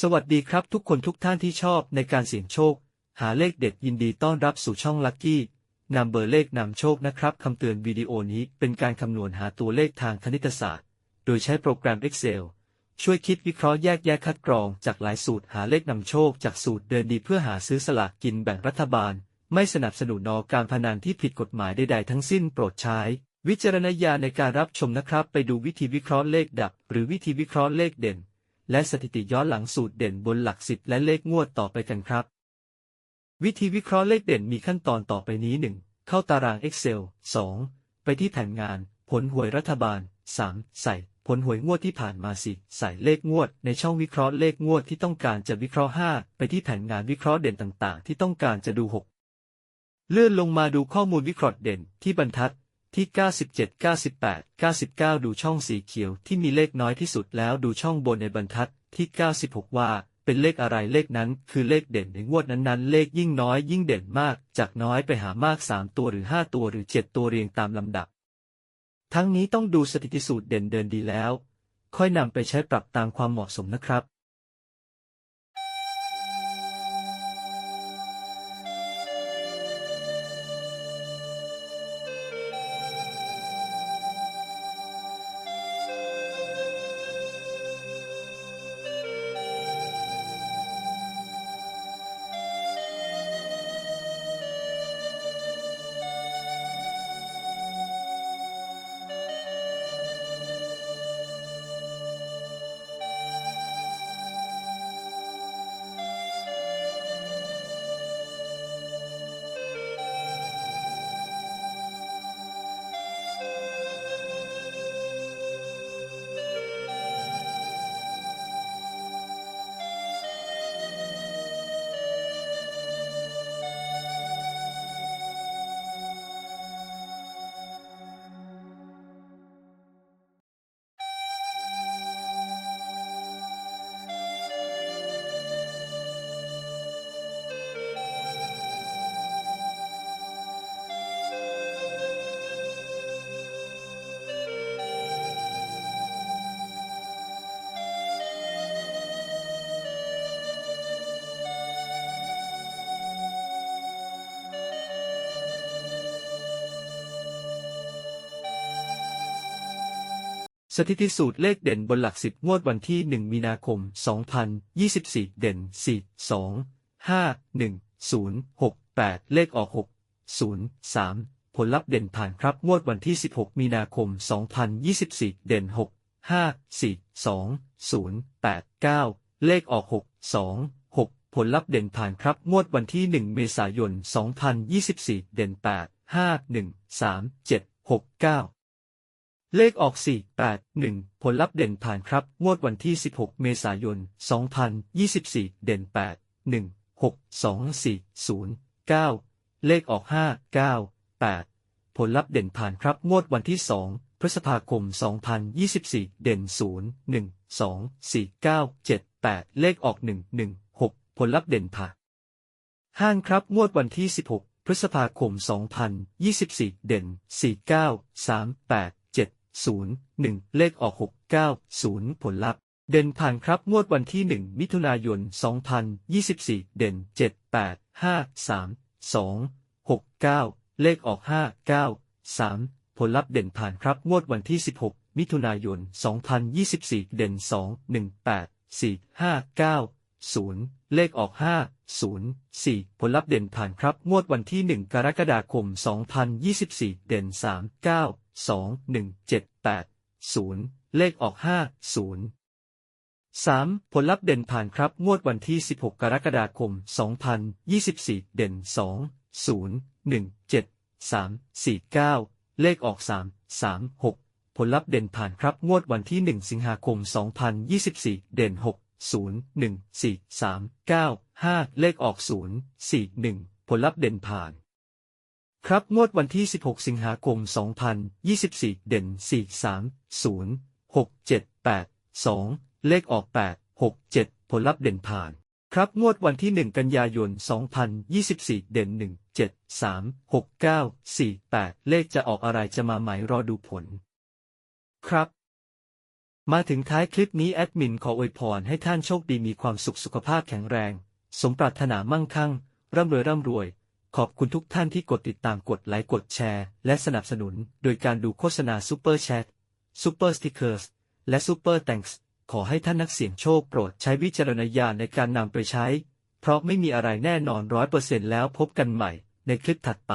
สวัสดีครับทุกคนทุกท่านที่ชอบในการเสี่ยงโชค หาเลขเด็ดยินดีต้อนรับสู่ช่องลัคกี้นำเบอร์เลขนำโชคนะครับคำเตือนวิดีโอนี้เป็นการคำนวณหาตัวเลขทางคณิตศาสตร์ โดยใช้โปรแกรม Excel ช่วยคิดวิเคราะห์แยกแยะคัดกรองจากหลายสูตรหาเลขนำโชคจากสูตรเดินดีเพื่อหาซื้อสลากกินแบ่งรัฐบาล ไม่สนับสนุนนอการพนันที่ผิดกฎหมายใดๆทั้งสิ้นโปรดใช้ วิจารณญาณในการรับชมนะครับ ไปดูวิธีวิเคราะห์เลขดับ หรือวิธีวิเคราะห์เลขเด่น และสถิติย้อนหลังสูตรเด่นบนหลักสิบและเลขงวดต่อไปกันครับ วิธีวิเคราะห์เลขเด่นมีขั้นตอนต่อไปนี้ 1. เข้าตาราง Excel 2. ไปที่แผนงาน ผลหวยรัฐบาล 3. ใส่ ผลหวยงวดที่ผ่านมาสิใส่เลขงวด ในช่องวิเคราะห์เลขงวดที่ต้องการจะวิเคราะห์ 5. ไปที่แผนงานวิเคราะห์เด่นต่างๆ ที่ต้องการจะดู 6 เลื่อนลงมาดูข้อมูลวิเคราะห์เด่นที่บรรทัด ที่ 97 98 99 ดูช่องสีเขียวที่มีเลขน้อยที่สุดแล้วดูช่องบนในบรรทัดที่ 96 ว่าเป็นเลขอะไรเลขนั้นคือเลขเด่นในงวดนั้นๆ เลขยิ่งน้อยยิ่งเด่นมาก จากน้อยไปหามาก 3 ตัวหรือ 5 ตัวหรือ 7 ตัวเรียงตามลำดับ ทั้งนี้ต้องดูสถิติสูตรเด่นเดินดีแล้ว ค่อยนำไปใช้ปรับตามความเหมาะสมนะครับ สถิติสูตรเลขเด่นบนหลักสิบงวดวันที่ 1 มีนาคม 2024 เด่น 4 2 5 1 0 6 8 เลขออก 6 0 3 ผลลัพธ์เด่นผ่านครับงวดวันที่ 16 มีนาคม 2024 เด่น 6 5 4 2 0 8 9 เลขออก 6 2 6 ผลลัพธ์เด่นผ่านครับงวดวันที่ 1 เมษายน 2024 เด่น 8 5 1 3 7 6 9 เลขออก 4 8 1 ผลลัพธ์เด่นผ่านครับ งวดวันที่ 16 เมษายน 2024 เด่น 8 1 6 2 4 0 9 เลขออก 5 9 8 ผลลัพธ์เด่นผ่านครับ งวดวันที่ 2 พฤษภาคม 2024 เด่น 0 1 2 4 9 7 8 เลขออก 1 1 6 ผลลัพธ์เด่นผ่าน ห้างครับ งวดวันที่ 16 พฤษภาคม 2024 เด่น 49 38 0 1 เลขออก 6 9 0 ผลลัพธ์ เด่นผ่านครับงวดวันที่ 1 มิถุนายน 2024 เด่น 7 8 5 3 2 6 9 เลขออก 5 9 3 ผลลัพธ์เด่นผ่านครับงวดวันที่ 16 มิถุนายน 2024 เด่น 2 1 8 4 5 9 0 เลขออก 5 0 4 ผลลัพธ์เด่นผ่านครับ งวดวันที่ 1 กรกฎาคม 2024 เด่น 3 9 2 1 7 8 0เลขออก5 0 3. ผลลัพธ์เด่นผ่านครับ งวดวันที่ 16 กรกฎาคม 2024 เด่น 2 0 1 7 3 4 9 เลขออก 3 3 6 ผลลัพธ์เด่นผ่านครับ งวดวันที่ 1 สิงหาคม 2024 เด่น 6 0 1 4 3 9 5 เลขออก 0 4 1 ผลลัพธ์เด่นผ่าน ครับงวดวันที่ 16 สิงหาคม 2024 เด่น 4 3 0 6 7 8 2 เลขออก 8 6 7 ผลลัพธ์เด่นผ่าน ครับงวดวันที่ 1 กันยายน 2024 เด่น 1 7 3 6 9 4 8 เลขจะออกอะไรจะมาไหมรอดูผล ครับ มาถึงท้ายคลิปนี้แอดมินขออวยพรให้ท่านโชคดีมีความสุขสุขภาพแข็งแรง สมปรารถนามั่งคั่ง ร่ำรวยร่ำรวย ขอบคุณทุกท่านที่กดติดตามกดไลค์กดแชร์ และสนับสนุน โดยการดูโฆษณาซูเปอร์แชทซูเปอร์สติกเกอร์สและซูเปอร์แตงส์ขอให้ท่านนักเสี่ยงโชคโปรดใช้วิจารณญาณในการนำไปใช้ เพราะไม่มีอะไรแน่นอนร้อยเปอร์เซ็นต์แล้วพบกันใหม่ในคลิปถัดไป